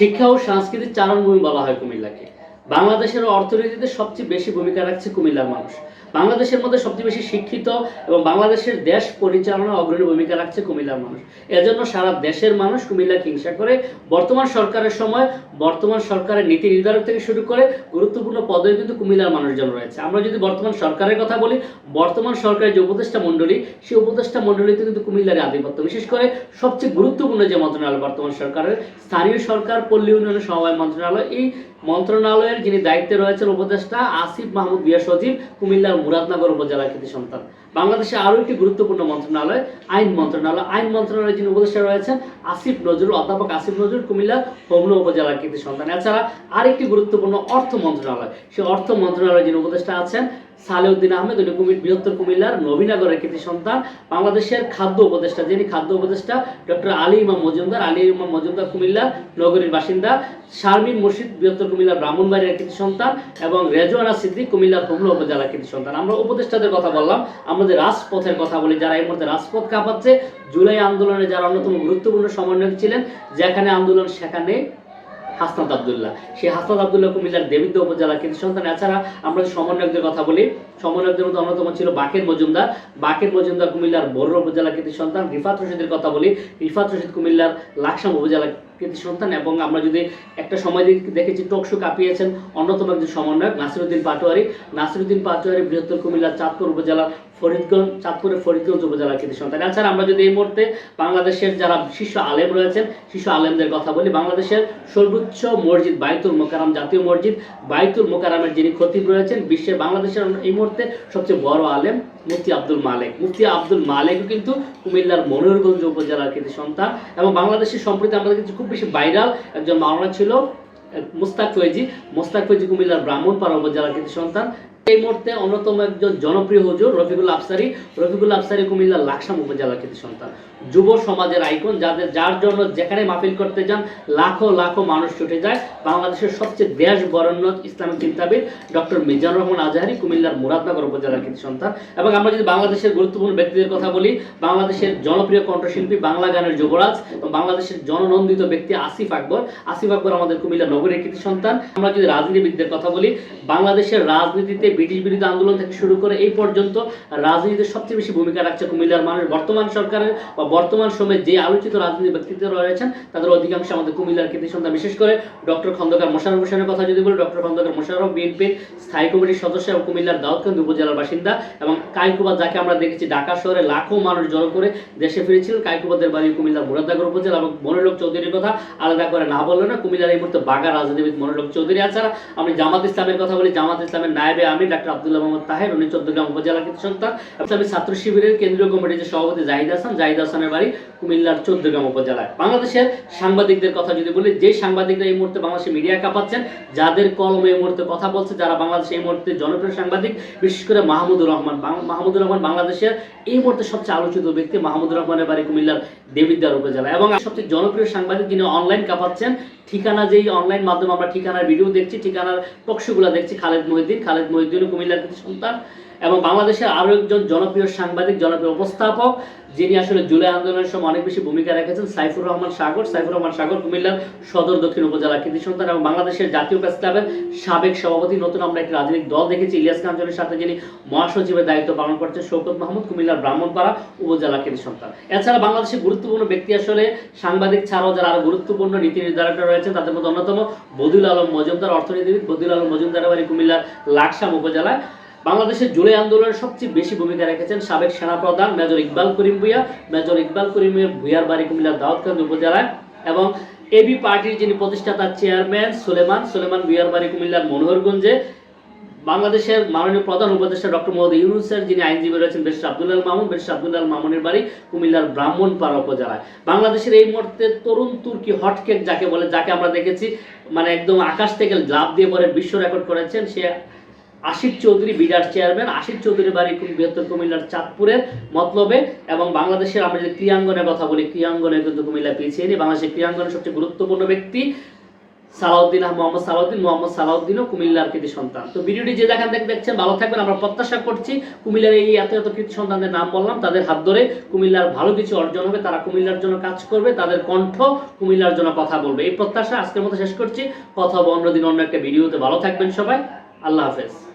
শিক্ষা ও সাংস্কৃতিক চারণভূমি বলা হয় কুমিল্লাকে। বাংলাদেশের অর্থনীতিতে সবচেয়ে বেশি ভূমিকা রাখছে কুমিল্লার মানুষ। বাংলাদেশের মধ্যে সবচেয়ে বেশি শিক্ষিত এবং বাংলাদেশের দেশ পরিচালনা অগ্রণী ভূমিকা রাখছে কুমিল্লার মানুষ। এজন্য সারা দেশের মানুষ কুমিল্লাকে হিংসা করে। বর্তমান সরকারের সময় বর্তমান সরকারের নীতি নির্ধারক থেকে শুরু করে গুরুত্বপূর্ণ পদে কিন্তু কুমিল্লার মানুষজন রয়েছে। আমরা যদি বর্তমান সরকারের কথা বলি, বর্তমান সরকারের যে উপদেষ্টা মণ্ডলী, সেই উপদেষ্টা মণ্ডলীতে কিন্তু কুমিল্লার আধিপত্য, বিশেষ করে সবচেয়ে গুরুত্বপূর্ণ যে মন্ত্রণালয় বর্তমান সরকারের, স্থানীয় সরকার, পল্লী উন্নয়ন সমবায় মন্ত্রণালয়, এই মন্ত্রণালয়ের যিনি দায়িত্বে রয়েছেন উপদেষ্টা আসিফ মাহমুদ বিয়া সজীব কুমিল্লার মুরাদনগর উপজেলা কৃতি সন্তান। বাংলাদেশে আরও একটি গুরুত্বপূর্ণ মন্ত্রণালয়, আইন মন্ত্রণালয়। আইন মন্ত্রণালয়ের যিনি উপদেষ্টা রয়েছেন, আসিফ নজরুল, অধ্যাপক আসিফ নজরুল, কুমিল্লা হোমনা উপজেলার কৃতি সন্তান। এছাড়া আরেকটি গুরুত্বপূর্ণ অর্থ মন্ত্রণালয়। সেই অর্থ মন্ত্রণালয়ের যিনি উপদেষ্টা আছেন, সালেউদ্দিন আহমেদ, উনি কুমির বৃহত্তর কুমিল্লার নবীনগরের কৃতি সন্তান। বাংলাদেশের খাদ্য উপদেষ্টা, যিনি খাদ্য উপদেষ্টা, ডক্টর আলী ইমাম মজুমদার। আলী ইমাম মজুমদার কুমিল্লা নগরীর বাসিন্দা। শারমিন মুর্শিদ, বৃহত্তর কুমিল্লার ব্রাহ্মণবাড়ির কৃতি সন্তান এবং রেজওয়ানা সিদ্দিক কুমিল্লার হোমনা উপজেলার কৃতি সন্তান। আমরা উপদেষ্টাদের কথা বললাম। আমাদের রাজপথের কথা বলি, যারা এই মুহূর্তে রাজপথ কাঁপাচ্ছে, জুলাই আন্দোলনে যারা অন্যতম গুরুত্বপূর্ণ সমন্বয়ক ছিলেন, যেখানে আন্দোলন সেখানে হাসনাত আবদুল্লাহ। সেই হাসনাত আবদুল্লাহ কুমিল্লার দেবিদ্য উপজেলা কিন্তু সন্তান। এছাড়া আমরা যদি সমন্বয়কদের কথা বলি, সমন্বয়কদের মধ্যে অন্যতম ছিল বাকের মজুমদার। বাকের মজুমদার কুমিল্লার বড় উপজেলা কৃতি সন্তান। রিফাত রশিদের কথা বলি, রিফাত রশিদ কুমিল্লার লাকসাম উপজেলা সন্তান এবং আমরা যদি একটা সময় দেখেছি টকশো কাঁপিয়েছেন অন্যতম একজন সমন্বয়ক নাসিরুদ্দিন পাটোয়ারি। নাসিরুদ্দিন পাটোয়ারি বৃহত্তর কুমিল্লা চাঁদপুর উপজেলার ফরিদগঞ্জ চাঁদপুরের ফরিদগঞ্জ উপজেলার কৃতি সন্তান। এছাড়া আমরা যদি এই মুহূর্তে বাংলাদেশের যারা শীর্ষ আলেম রয়েছেন শীর্ষ আলেমদের কথা বলি, বাংলাদেশের সর্বোচ্চ মসজিদ বাইতুল মোকারাম জাতীয় মসজিদ। বাইতুল মোকারামের যিনি খতিব রয়েছেন, বিশ্বের বাংলাদেশের এই মুহূর্তে সবচেয়ে বড় আলেম। মুফতি আব্দুল মালেক। মুফতি আব্দুল মালেকও কিন্তু কুমিল্লার মনোরগঞ্জ উপজেলার কিন্তু সন্তান এবং বাংলাদেশের সম্প্রতি আমাদের কিন্তু খুব বেশি ভাইরাল একজন মাওলানা ছিল, মুস্তাক ফৈজি। মুস্তাক ফৈজি কুমিল্লার ব্রাহ্মণপাড়া উপজেলার কিন্তু সন্তান। এই মুহূর্তে অন্যতম একজন জনপ্রিয় হুজুর রফিকুল আফসারি। রফিকুল আফসারি কুমিল্লার লাকসাম উপজেলার কৃতি সন্তান। যুব সমাজের আইকন, যাদের যার জন্য যেখানে মাহফিল করতে যান, লাখো লাখো মানুষ ছুটে যায়। বাংলাদেশের সবচেয়ে দেশ বরণ্য ইসলামিক চিন্তাবিদ ডক্টর মিজানুর রহমান আজহারি কুমিল্লার মুরাদনগর উপজেলার কৃতি সন্তান। এবং আমরা যদি বাংলাদেশের গুরুত্বপূর্ণ ব্যক্তিদের কথা বলি, বাংলাদেশের জনপ্রিয় কণ্ঠশিল্পী, বাংলা গানের যুবরাজ এবং বাংলাদেশের জননন্দিত ব্যক্তি আসিফ আকবর। আসিফ আকবর আমাদের কুমিল্লা নগরের কৃতি সন্তান। আমরা যদি রাজনীতিবিদদের কথা বলি, বাংলাদেশের রাজনীতিতে ব্রিটিশ বিরোধী আন্দোলন থেকে শুরু করে এই পর্যন্ত রাজনীতিতে সবচেয়ে বেশি ভূমিকা রাখছে কুমিল্লার মানুষ বর্তমান সরকারের বা বর্তমান সময়ে যে আলোচিত রাজনীতি ব্যক্তিত্ব রয়েছেন, তাদের অধিকাংশ আমাদের কুমিল্লার কৃতি সন্তান। বিশেষ করে ডক্টর খন্দকার মোশারফ হোসেনের কথা যদি বলি, ডক্টর খন্দকার মোশারফ বিএনপির স্থায়ী কমিটির সদস্য এবং কুমিল্লার দাউদকান্দ উপজেলার বাসিন্দা এবং কাইকুবাদ যাকে আমরা দেখেছি ঢাকা শহরে লাখো মানুষ জড়ো করে দেশে ফিরেছিলেন। কাইকুবাদের বাড়ি কুমিল্লার মুরাদনগর উপজেলা এবং মনোলোক চৌধুরীর কথা আলাদা করে না বলল না, কুমিল্লার এই মুহূর্তে বাগা রাজনীতিবিদ মনোলোক চৌধুরী এছাড়া আমি জামাত ইসলামের কথা বলি, জামাত ইসলামের নায়েবে আমি ডাক্তার আব্দুল্লাহ মোহাম্মদ তাহের, উনি চোদ্দগ্রাম উপজেলা কৃতি সন্তান। ইসলামী ছাত্র শিবিরের কেন্দ্রীয় কমিটির যে সভাপতি জাহিদ হাসান, জাহিদ হাসানের বাড়ি কুমিল্লার চোদ্দগ্রাম উপজেলায়। বাংলাদেশের সাংবাদিকদের কথা যদি বলি, যে সাংবাদিকরা এই মুহূর্তে বাংলাদেশে মিডিয়া কাঁপাচ্ছেন, যাদের কলমে এই মুহূর্তে কথা বলছে, যারা বাংলাদেশে এই মুহূর্তে জনপ্রিয় সাংবাদিক, বিশেষ করে মাহমুদুর রহমান। মাহমুদুর রহমান বাংলাদেশের এই মুহূর্তে সবচেয়ে আলোচিত ব্যক্তি মাহমুদুর রহমানের বাড়ি কুমিল্লার দেবিদ্বার উপজেলা। এবং সবচেয়ে জনপ্রিয় সাংবাদিক যিনি অনলাইন কাঁপাচ্ছেন, ঠিকানা যেই অনলাইন মাধ্যমে আমরা ঠিকানার ভিডিও দেখছি, ঠিকানার টকশোগুলো দেখছি, খালেদ মহিদ্দিন খালেদ মহিদ্দিন কুমিল্লার কিছু সন্তান এবং বাংলাদেশের আরও একজন জনপ্রিয় সাংবাদিক, জনপ্রিয় উপস্থাপক, যিনি আসলে জুলাই আন্দোলনের সময় অনেক বেশি ভূমিকা রেখেছেন, সাইফুর রহমান সাগর। সাইফুর রহমান সাগর কুমিল্লার সদর দক্ষিণ উপজেলা কৃতি সন্তান এবং বাংলাদেশের জাতীয় প্রেস ক্লাবের সাবেক সভাপতি, নতুন আমরা একটি রাজনৈতিক দল দেখেছি, ইলিয়াস কাঞ্চনের সাথে যিনি মহাসচিবের দায়িত্ব পালন করছেন শৌকত মাহমুদ, কুমিল্লার ব্রাহ্মণপাড়া উপজেলা কৃতি সন্তান। এছাড়া বাংলাদেশের গুরুত্বপূর্ণ ব্যক্তি আসলে সাংবাদিক ছাড়াও যারা আরও গুরুত্বপূর্ণ নীতি নির্ধারকরা রয়েছেন, তাদের মধ্যে অন্যতম বদিউল আলম মজুমদার, অর্থনীতিবিদ বদিউল আলম মজুমদার বাড়ি কুমিল্লার লাকসাম উপজেলায় বাংলাদেশের জুলাই আন্দোলনের সবচেয়ে বেশি ভূমিকা রেখেছেন সাবেক সেনাপ্রধান মেজর ইকবাল করিম ভুইয়া, মেজর ইকবাল করিমের ভুইয়ার বাড়ি কুমিল্লার দাউদকান্দ উপজেলায় এবং এবি পার্টির যিনি প্রতিষ্ঠাতা চেয়ারম্যান সুলেমান সুলেমান ভুইয়ার বাড়ি কুমিল্লার মনোহরগঞ্জে। বাংলাদেশের মাননীয় প্রধান উপদেষ্টা ডক্টর মোহাম্মদ ইউনুসের যিনি আইনজীবী রয়েছেন বেশ আব্দুল্লাহ মামুন, বেশ আব্দুল্লাহ মামুনের বাড়ি কুমিল্লার ব্রাহ্মণপাড়া উপজেলায়। বাংলাদেশের এই মুহূর্তে তরুণ তুর্কি হটকেক যাকে বলে, যাকে আমরা দেখেছি মানে একদম আকাশ থেকে লাভ দিয়ে পরে বিশ্ব রেকর্ড করেছেন সে আশিক চৌধুরী বিরাট চেয়ারম্যান, আশিক চৌধুরী বাড়ি বৃহত্তর কুমিল্লার চাঁদপুরের মতলবে এবং বাংলাদেশের আমরা যদি ক্রিয়াঙ্গনের কথা বলি ক্রিয়াঙ্গনে কিন্তু কুমিল্লা পিছিয়ে নেই। বাংলাদেশের ক্রিয়াঙ্গনের সবচেয়ে গুরুত্বপূর্ণ ব্যক্তি সালাউদ্দিন মোহাম্মদ সালাউদ্দিন, মোহাম্মদ সালাউদ্দিনও কুমিল্লার কৃতি সন্তান। তো ভিডিওটি যে যেখান থেকে দেখছেন, ভালো থাকবেন। আমরা প্রত্যাশা করছি, কুমিল্লার এই এত এত কৃতি সন্তানদের নাম বললাম, তাদের হাত ধরে কুমিল্লার ভালো কিছু অর্জন হবে। তারা কুমিল্লার জন্য কাজ করবে, তাদের কণ্ঠ কুমিল্লার জন্য কথা বলবে। এই প্রত্যাশা আজকের মতো শেষ করছি। কথা হবে অন্যদিন অন্য একটা ভিডিওতে। ভালো থাকবেন সবাই। আল্লাহ হাফেজ।